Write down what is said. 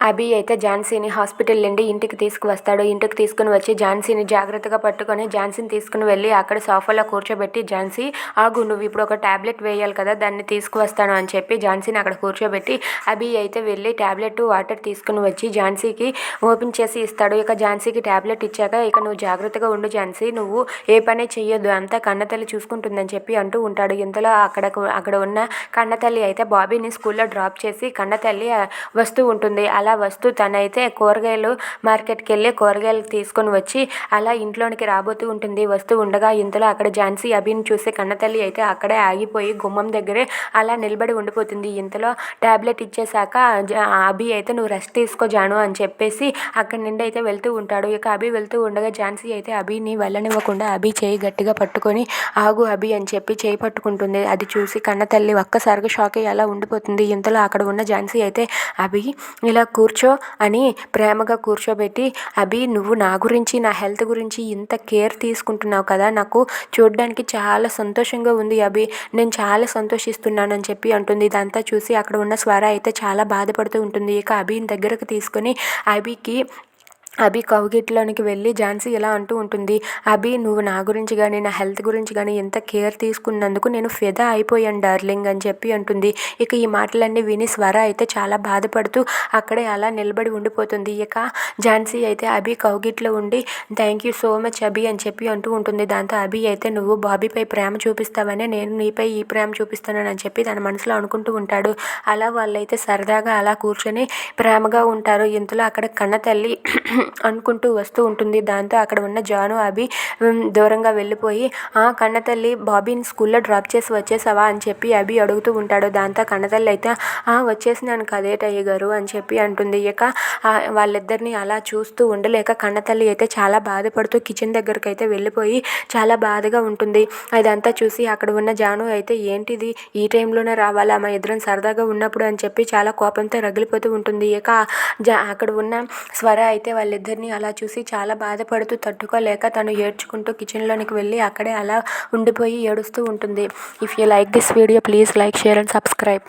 అభి అయితే ఝాన్సీని హాస్పిటల్ నుండి ఇంటికి తీసుకువస్తాడు. ఇంటికి తీసుకుని వచ్చి ఝాన్సీని జాగ్రత్తగా పట్టుకొని ఝాన్సీని తీసుకుని వెళ్ళి అక్కడ సోఫాలో కూర్చోబెట్టి ఝాన్సీ ఆగు నువ్వు ఇప్పుడు ఒక ట్యాబ్లెట్ వేయాలి కదా దాన్ని తీసుకువస్తాను అని చెప్పి ఝాన్సీని అక్కడ కూర్చోబెట్టి అభి అయితే వెళ్ళి టాబ్లెట్ వాటర్ తీసుకుని వచ్చి ఝాన్సీకి ఓపెన్ చేసి ఇస్తాడు. ఇక ఝాన్సీకి టాబ్లెట్ ఇచ్చాక ఇక నువ్వు జాగ్రత్తగా ఉండు ఝాన్సీ నువ్వు ఏ పని చెయ్యొద్దు అంతా కన్నతల్లి చూసుకుంటుందని చెప్పి అంటూ ఉంటాడు. ఇంతలో అక్కడ అక్కడ ఉన్న కన్నతల్లి అయితే బాబీని స్కూల్లో డ్రాప్ చేసి కన్నతల్లి వస్తూ ఉంటుంది. అలా అలా వస్తూ తనైతే కూరగాయలు మార్కెట్కి వెళ్ళి కూరగాయలు తీసుకొని వచ్చి అలా ఇంట్లోనికి రాబోతూ ఉంటుంది. వస్తూ ఉండగా ఇంతలో అక్కడ ఝాన్సీ అభిని చూసే కన్నతల్లి అయితే అక్కడే ఆగిపోయి గుమ్మం దగ్గరే అలా నిలబడి ఉండిపోతుంది. ఇంతలో టాబ్లెట్ ఇచ్చేసాక అభి అయితే నువ్వు రెస్ట్ తీసుకో జాను అని చెప్పేసి అక్కడి నుండి అయితే వెళ్తూ ఉంటాడు. ఇక అభి వెళ్తూ ఉండగా ఝాన్సీ అయితే అభిని వెళ్ళనివ్వకుండా అభి చేయి గట్టిగా పట్టుకొని ఆగు అభి అని చెప్పి చేయి పట్టుకుంటుంది. అది చూసి కన్నతల్లి ఒక్కసారిగా షాక్ అయ్యి అలా ఉండిపోతుంది. ఇంతలో అక్కడ ఉన్న ఝాన్సీ అయితే అభి ఇలా కూర్చో అని ప్రేమగా కూర్చోబెట్టి అభి నువ్వు నా గురించి నా హెల్త్ గురించి ఇంత కేర్ తీసుకుంటున్నావు కదా నాకు చూడడానికి చాలా సంతోషంగా ఉంది అభి. నేను చాలా సంతోషిస్తున్నాను అని చెప్పి అంటుంది. ఇదంతా చూసి అక్కడ ఉన్న స్వర అయితే చాలా బాధపడుతూ ఉంటుంది. ఇక అభిని దగ్గరకు తీసుకొని అభికి అభి కౌగిట్లోనికి వెళ్ళి ఝాన్సీ ఇలా అంటూ ఉంటుంది అభి నువ్వు నా గురించి కానీ నా హెల్త్ గురించి కానీ ఎంత కేర్ తీసుకున్నందుకు నేను ఫిదా అయిపోయాను డార్లింగ్ అని చెప్పి అంటుంది. ఇక ఈ మాటలన్నీ విని స్వర అయితే చాలా బాధపడుతూ అక్కడే అలా నిలబడి ఉండిపోతుంది. ఇక ఝాన్సీ అయితే అభి కౌగిట్లో ఉండి thank you so much Abhi అని చెప్పి అంటూ ఉంటుంది. దాంతో అభి అయితే నువ్వు బాబీపై ప్రేమ చూపిస్తావని నేను నీపై ఈ ప్రేమ చూపిస్తానని చెప్పి తన మనసులో అనుకుంటూ ఉంటాడు. అలా వాళ్ళైతే సరదాగా అలా కూర్చొని ప్రేమగా ఉంటారు. ఇంతలో అక్కడ కన్న తల్లి అనుకుంటూ వస్తూ ఉంటుంది. దాంతో అక్కడ ఉన్న జాను అభి దూరంగా వెళ్ళిపోయి ఆ కన్నతల్లి బాబీని స్కూల్లో డ్రాప్ చేసి వచ్చేసావా? అని చెప్పి అభి అడుగుతూ ఉంటాడు. దాంతో కన్నతల్లి అయితే ఆ వచ్చేసినాను కదేటయ్య గారు అని చెప్పి అంటుంది. ఇక వాళ్ళిద్దరిని అలా చూస్తూ ఉండలేక కన్నతల్లి అయితే చాలా బాధపడుతూ కిచెన్ దగ్గరికి అయితే వెళ్ళిపోయి చాలా బాధగా ఉంటుంది. అదంతా చూసి అక్కడ ఉన్న జాను అయితే ఏంటిది? ఈ టైంలోనే రావాలా? మా ఇద్దరం సరదాగా ఉన్నప్పుడు అని చెప్పి చాలా కోపంతో రగిలిపోతూ ఉంటుంది. ఇక అక్కడ ఉన్న స్వర అయితే వాళ్ళ వాళ్ళిద్దరిని అలా చూసి చాలా బాధపడుతూ తట్టుకోలేక తను ఏడ్చుకుంటూ కిచెన్లోనికి వెళ్ళి అక్కడే అలా ఉండిపోయి ఏడుస్తూ ఉంటుంది. If you like this video please like share and subscribe